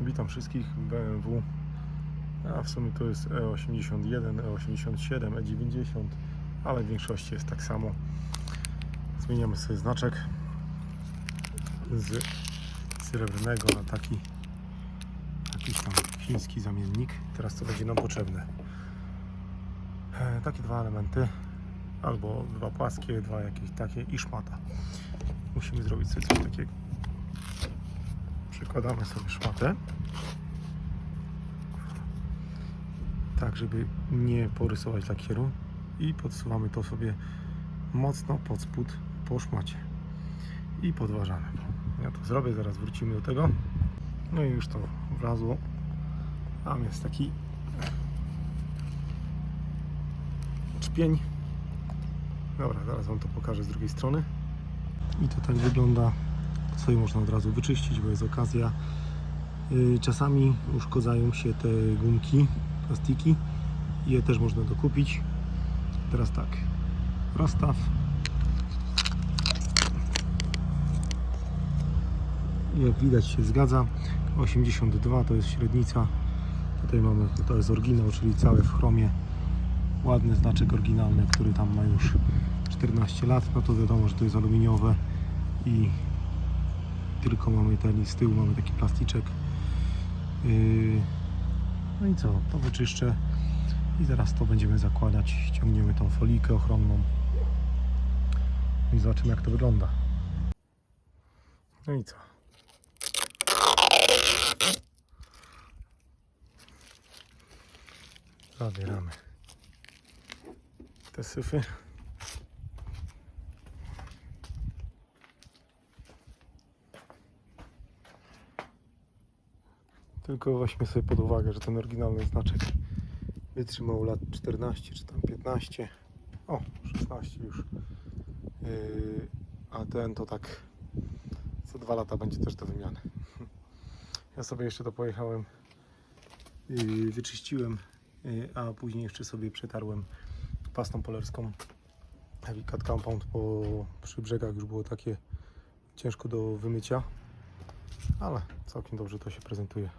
Witam wszystkich BMW. A w sumie to jest E E81, E87, E90, ale w większości jest tak samo. Zmieniamy sobie znaczek z srebrnego na taki jakiś tam chiński zamiennik. Teraz to będzie nam potrzebne. E, Takie dwa elementy, albo dwa płaskie, dwa jakieś takie i szmata. Musimy zrobić sobie coś takiego. Przykładamy sobie szmatę. Tak, żeby nie porysować lakieru. I podsuwamy to sobie mocno pod spód po szmacie. I podważamy. Ja to zrobię, zaraz wrócimy do tego. No i już to wlazło. Tam jest taki czpień. Dobra, zaraz Wam to pokażę z drugiej strony. I to tak wygląda. Sobie można od razu wyczyścić, bo jest okazja. Yy, Czasami uszkodzają się te gumki, plastiki. i Je też można dokupić. Teraz tak. Rozstaw. Jak widać się zgadza. 82 to jest średnica. Tutaj mamy, to jest oryginał, czyli całe w chromie. Ładny znaczek oryginalny, który tam ma już 14 lat. No to wiadomo, że to jest aluminiowe i tylko mamy ten z tyłu mamy taki plasticzek. Yy, No i co? To wyczyszczę i zaraz to będziemy zakładać. Ściągniemy tą folijkę ochronną i zobaczymy jak to wygląda. No i co? Zabieramy te syfy. Tylko weźmy sobie pod uwagę, że ten oryginalny znaczek wytrzymał lat 14 czy tam 15. O, 16 już. Yy, a ten to tak co dwa lata będzie też do wymiany. Ja sobie jeszcze to pojechałem, wyczyściłem, yy, a później jeszcze sobie przetarłem pastą polerską Heavy Cut Compound, bo przy brzegach już było takie ciężko do wymycia, ale całkiem dobrze to się prezentuje.